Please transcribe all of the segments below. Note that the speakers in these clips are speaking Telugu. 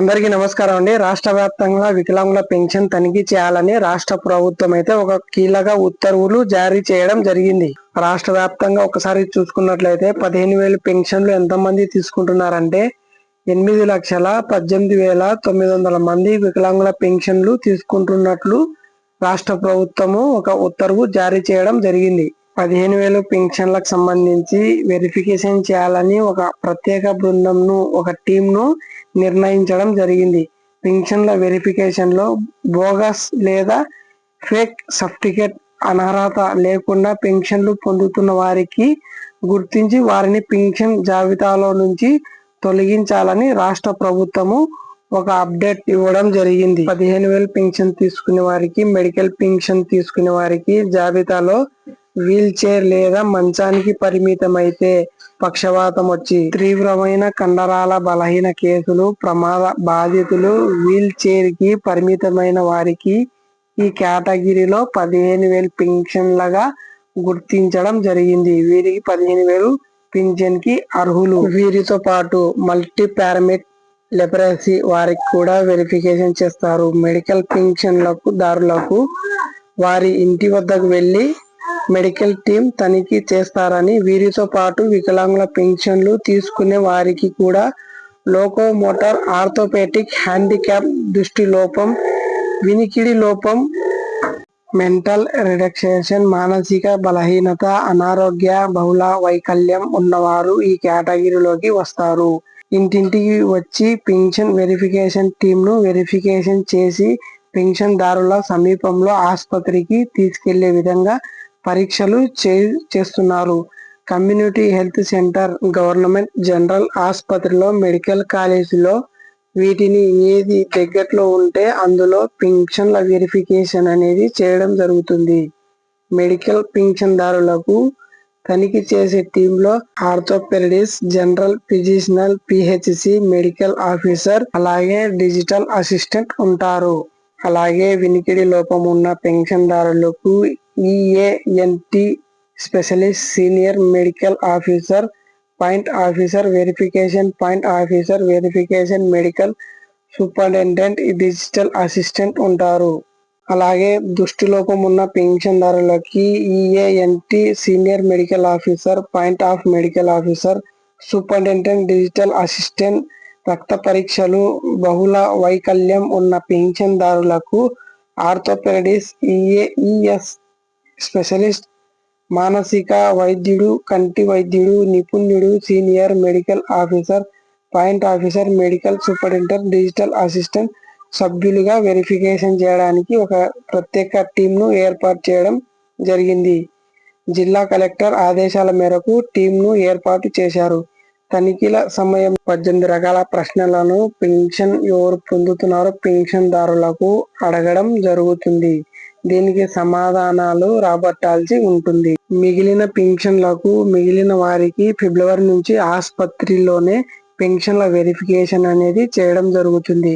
అందరికీ నమస్కారం అండి. రాష్ట్ర వ్యాప్తంగా వికలాంగుల పెన్షన్ తనిఖీ చేయాలని రాష్ట్ర ప్రభుత్వం అయితే ఒక కీలక ఉత్తర్వులు జారీ చేయడం జరిగింది. రాష్ట్ర వ్యాప్తంగా ఒకసారి చూసుకున్నట్లయితే పదిహేను వేలు పెన్షన్లు ఎంతమంది తీసుకుంటున్నారంటే ఎనిమిది లక్షల పద్దెనిమిది వేల తొమ్మిది వందల మంది వికలాంగుల పెన్షన్లు తీసుకుంటున్నట్లు రాష్ట్ర ప్రభుత్వము ఒక ఉత్తర్వు జారీ చేయడం జరిగింది. పదిహేను వేలు పెన్షన్లకు సంబంధించి వెరిఫికేషన్ చేయాలని ఒక ప్రత్యేక బృందంను ఒక టీంను నిర్ణయించడం జరిగింది. పెన్షన్ల వెరిఫికేషన్లో బోగస్ లేదా ఫేక్ సర్టిఫికేట్ అనర్హత లేకుండా పెన్షన్లు పొందుతున్న వారికి గుర్తించి వారిని పింఛన్ జాబితాలో నుంచి తొలగించాలని రాష్ట్ర ప్రభుత్వము ఒక అప్డేట్ ఇవ్వడం జరిగింది. పదిహేను వేలు పెన్షన్ తీసుకునే వారికి మెడికల్ పెన్షన్ తీసుకునే వారికి జాబితాలో వీల్చైర్ లేదా మంచానికి పరిమితమైతే పక్షవాతం వచ్చి తీవ్రమైన కండరాల బలహీన కేసులు ప్రమాద బాధితులు వీల్ చైర్కి పరిమితమైన వారికి ఈ కేటగిరీలో పదిహేను వేలు పెన్షన్లుగా గుర్తించడం జరిగింది. వీరికి పదిహేను వేలు పింఛన్కి అర్హులు. వీరితో పాటు మల్టీ పారామిట్ లెపరసీ వారికి కూడా వెరిఫికేషన్ చేస్తారు. మెడికల్ పింఛన్లకు దారులకు వారి ఇంటి వద్దకు వెళ్ళి మెడికల్ టీం తనిఖీ చేస్తారని వీరితో పాటు వికలాంగుల పెన్షన్లు తీసుకునే వారికి కూడా లోకోమోటార్ ఆర్థోపెటిక్ హ్యాండిక్యాప్ దృష్టి లోపం వినికిడి లోపం మెంటల్ రిలాక్సేషన్ మానసిక బలహీనత అనారోగ్య బహుళ వైకల్యం ఉన్నవారు ఈ కేటగిరీలోకి వస్తారు. ఇంటింటికి వచ్చి పెన్షన్ వెరిఫికేషన్ టీంను వెరిఫికేషన్ చేసి పెన్షన్దారుల సమీపంలో ఆసుపత్రికి తీసుకెళ్ళే విధంగా పరీక్షలు చేస్తున్నారు. Community health centre government general ఆసుపత్రిలో మెడికల్ కాలేజీలో వీటిని ఏది దగ్గరలో ఉంటే అందులో పెన్షన్ల వెరిఫికేషన్ అనేది చేయడం జరుగుతుంది. మెడికల్ పెన్షన్దారులకు తనిఖీ చేసే టీంలో orthopaedist general physician PHC medical officer అలాగే డిజిటల్ అసిస్టెంట్ ఉంటారు. అలాగే వినికిడి లోపం ఉన్న పెన్షన్దారులకు ENT specialist senior medical officer point officer verification point officer verification medical superintendent digital assistant ఉంటారు. అలాగే దృష్టిలోపం ఉన్న పెన్షన్దారులకి ENT senior medical officer point of medical officer superintendent digital assistant రక్త పరీక్షలు బహుళ వైకల్యం ఉన్న పెన్షన్దారులకు ఆర్థోపెడిస్ ఈఏఈఎస్ స్పెషలిస్ట్ మానసిక వైద్యుడు కంటి వైద్యుడు నిపుణుడు senior medical officer point officer medical superintendent digital assistant సభ్యులుగా వెరిఫికేషన్ చేయడానికి ఒక ప్రత్యేక టీంను ఏర్పాటు చేయడం జరిగింది. జిల్లా కలెక్టర్ ఆదేశాల మేరకు టీంను ఏర్పాటు చేశారు. తనిఖీల సమయం పద్దెనిమిది రకాల ప్రశ్నలను పెన్షన్ ఎవరు పొందుతున్నారో పెన్షన్దారులకు అడగడం జరుగుతుంది. దీనికి సమాధానాలు రాబట్టాల్సి ఉంటుంది. మిగిలిన పెన్షన్లకు మిగిలిన వారికి ఫిబ్రవరి నుంచి ఆసుపత్రిలోనే పెన్షన్ల వెరిఫికేషన్ అనేది చేయడం జరుగుతుంది.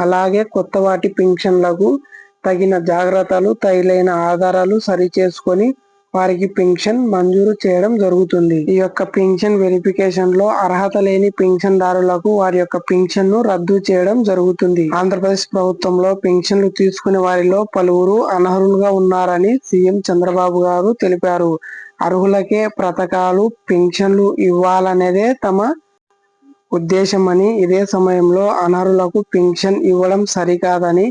అలాగే కొత్త వాటి పెన్షన్లకు తగిన జాగ్రత్తలు తగిలైన ఆధారాలు సరి చేసుకొని వారికి పెన్షన్ మంజూరు చేయడం జరుగుతుంది. ఈ యొక్క పెన్షన్ వెరిఫికేషన్లో అర్హత లేని పింఛన్ దారులకు వారి యొక్క పింఛన్ను రద్దు చేయడం జరుగుతుంది. ఆంధ్రప్రదేశ్ ప్రభుత్వంలో పెన్షన్లు తీసుకునే వారిలో పలువురు అనర్హులుగా ఉన్నారని సీఎం చంద్రబాబు గారు తెలిపారు. అర్హులకే పథకాలు పెన్షన్లు ఇవ్వాలనేదే తమ ఉద్దేశమని ఇదే సమయంలో అనర్హులకు పెన్షన్ ఇవ్వడం సరికాదని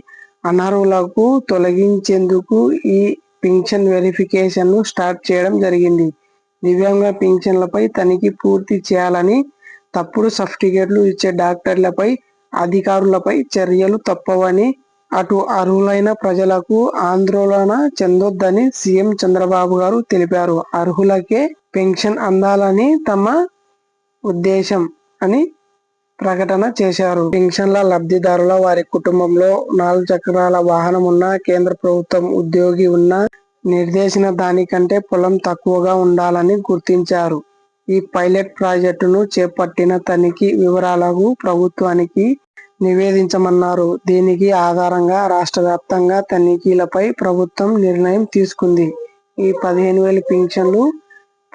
అనర్హులకు తొలగించేందుకు ఈ పింఛన్ వెరిఫికేషన్ను స్టార్ట్ చేయడం జరిగింది. దివ్యాంగ పింఛన్లపై తనిఖీ పూర్తి చేయాలని తప్పుడు సర్టిఫికేట్లు ఇచ్చే డాక్టర్లపై అధికారులపై చర్యలు తప్పవని అటు అర్హులైన ప్రజలకు ఆందోళన చెందొద్దని సీఎం చంద్రబాబు గారు తెలిపారు. అర్హులకే పెన్షన్ అందాలని తమ ఉద్దేశం అని ప్రకటన చేశారు. పెన్షన్ల లబ్ధిదారుల వారి కుటుంబంలో నాలుగు చక్రాల వాహనం ఉన్న కేంద్ర ప్రభుత్వం ఉద్యోగి ఉన్న నిర్దేశిన దానికంటే పొలం తక్కువగా ఉండాలని గుర్తించారు. ఈ పైలట్ ప్రాజెక్టును చేపట్టిన తనిఖీ వివరాలకు ప్రభుత్వానికి నివేదించమన్నారు. దీనికి ఆధారంగా రాష్ట్ర వ్యాప్తంగా తనిఖీలపై ప్రభుత్వం నిర్ణయం తీసుకుంది. ఈ పదిహేను వేల పింఛన్లు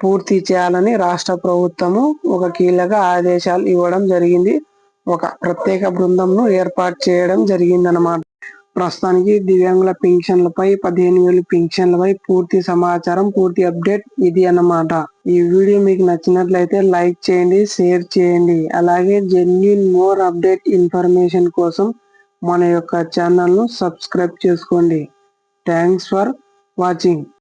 పూర్తి చేయాలని రాష్ట్ర ప్రభుత్వము ఒక కీలక ఆదేశాలు ఇవ్వడం జరిగింది. ఒక ప్రత్యేక బృందంను ఏర్పాటు చేయడం జరిగిందనమాట ప్రస్తుతానికి దివ్యాంగుల పెన్షన్లపై పదిహేను వేలు పెన్షన్లపై పూర్తి సమాచారం పూర్తి అప్డేట్ ఇది అన్నమాట. ఈ వీడియో మీకు నచ్చినట్లయితే లైక్ చేయండి షేర్ చేయండి. అలాగే జెన్యున్ మోర్ అప్డేట్ ఇన్ఫర్మేషన్ కోసం మన యొక్క ఛానల్ను సబ్స్క్రైబ్ చేసుకోండి. Thanks for watching.